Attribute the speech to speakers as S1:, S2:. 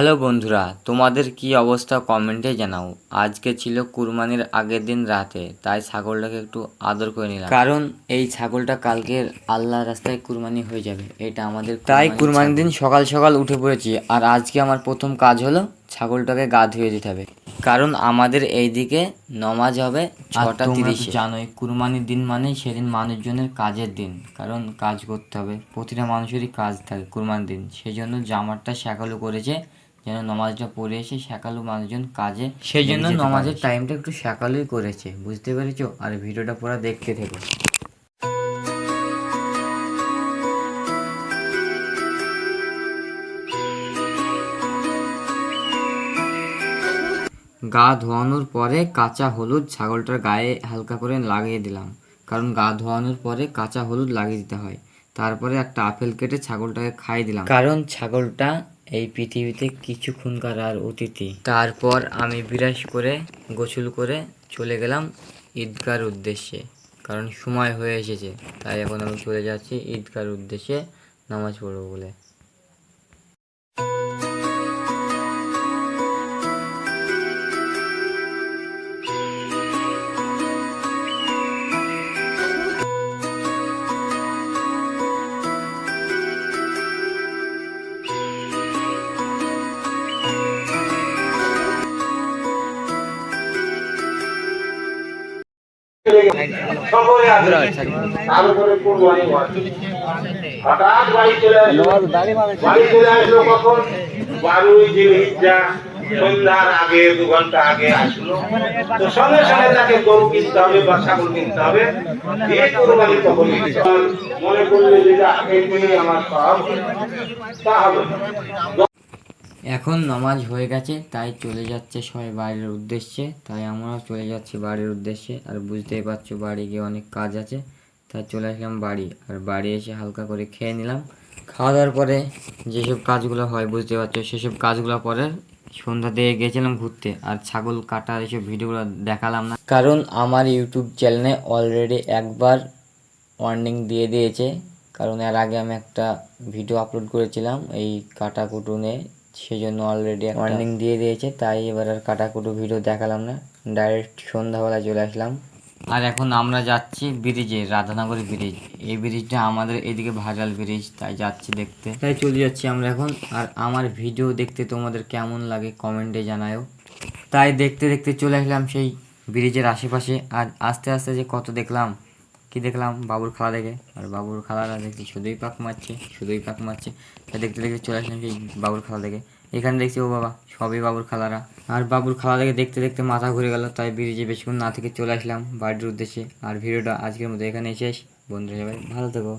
S1: Hello বন্ধুরা তোমাদের কি অবস্থা কমেন্টে জানাও। আজকে ছিল কুরবানির আগের দিন রাতে তাই ছাগলটাকে একটু আদর করে নিলাম। কারণ এই ছাগলটা কালকে আল্লাহ রাস্তায় কুরবানি হয়ে যাবে এটা আমাদের তাই কুরবানির দিন সকাল সকাল উঠে পড়েছি আর আজকে আমার প্রথম কাজ হলো ছাগলটাকে গা ধুয়ে দিতে হবে। কারণ আমাদের এইদিকে নমাজ হবে ছটা তিরিশে। জানোই কুরবানির দিন মানে সেদিন মানুষজনের কাজের দিন কারণ কাজ করতে হবে। প্রতিটা মানুষেরই কাজ থাকে কুরবানির দিন সেই জন্য জামারটা শ্যাকালু করেছে যেন নমাজটা পড়ে এসে শ্যাকালু মানুষজন কাজে সেই জন্য নমাজের টাইমটা একটু শ্যাকালুই করেছে বুঝতে পেরেছ? আর ভিডিওটা পুরো দেখতে থেকো। গা ধোয়ানোর পরে কাঁচা হলুদ ছাগলটার গায়ে হালকা করে লাগিয়ে দিলাম। কারণ গা ধোয়ানোর পরে কাঁচা হলুদ লাগিয়ে দিতে হয়। তারপরে একটা আপেল কেটে ছাগলটাকে খাইয়ে দিলাম। কারণ ছাগলটা এই পৃথিবীতে কিছুক্ষণকার আর অতিথি। তারপর আমি বিরাস করে, গোসল করে চলে গেলাম ঈদগার উদ্দেশ্যে। কারণ সময় হয়ে এসেছে, তাই এখন আমি চলে যাচ্ছি ঈদগার উদ্দেশ্যে নামাজ পড়ব বলে।
S2: হঠাৎ বাড়ি চলে আসলো। বাড়ি চলে আসলো কখন? বারোই জিনিসটা সন্ধ্যার আগে দু ঘণ্টা আগে আসলো। তো সঙ্গে সঙ্গে তাকে গরু কিনতে হবে বা ছাগল কিনতে হবে। দিয়ে কুরবানি তখন মনে করলে যে আগে আমার সব তা হবে। না।
S1: এখন নামাজ হয়ে গেছে, তাই চলে যাচ্ছে সবাই বাড়ির উদ্দেশ্যে, তাই আমরাও চলে যাচ্ছি বাড়ির উদ্দেশ্যে। আর বুঝতেই পারছ বাড়ি গিয়ে অনেক কাজ আছে, তাই চলে আসলাম বাড়ি। আর বাড়ি এসে হালকা করে খেয়ে নিলাম। খাওয়া দাওয়ার পরে যেসব কাজগুলো হয়, বুঝতে পারছ, সেসব কাজগুলো পরে সন্ধ্যা দিয়ে গেছিলাম ঘুরতে। আর ছাগল কাটার এসব ভিডিওগুলো দেখালাম না। কারণ আমার ইউটিউব চ্যানেলে অলরেডি একবার ওয়ার্নিং দিয়ে দিয়েছে। কারণ এর আগে আমি একটা ভিডিও আপলোড করেছিলাম, এই কাটা কুটুনে সেজন্য অলরেডি ওয়ার্নিং দিয়ে দিয়েছে তাই এবার আর কাটাকুটু ভিডিও দেখালাম না। ডাইরেক্ট সন্ধ্যাবেলা চলে আসলাম। আর এখন আমরা যাচ্ছি ব্রিজে রাধানগর ব্রিজ এই ব্রিজটা আমাদের এদিকে ভাইরাল ব্রিজ তাই যাচ্ছি দেখতে। তাই চলে যাচ্ছি আমরা এখন। আর আমার ভিডিও দেখতে তোমাদের কেমন লাগে কমেন্টে জানায়ও তাই দেখতে দেখতে চলে আসলাম সেই ব্রিজের আশেপাশে। আর আস্তে আস্তে যে কত দেখলাম কি দেখলাম? বাবুর খালা দেখে। আর বাবুর খালারা দেখছি শুধুই পাক মারছে শুধুই পাক মারছে। তা দেখতে দেখতে চলে আসলাম সেই বাবুর খালা দেখে। এখানে দেখছি, ও বাবা, সবই বাবুর খালারা। আর বাবুর খালা দেখে দেখতে দেখতে মাথা ঘুরে গেল। তাই ব্রিজে বেশিক্ষণ না থেকে চলে আসলাম বাড়ির উদ্দেশ্যে। আর ভিডিওটা আজকের মতো এখানে শেষ। বন্ধুরা সবাই ভালো থেকো।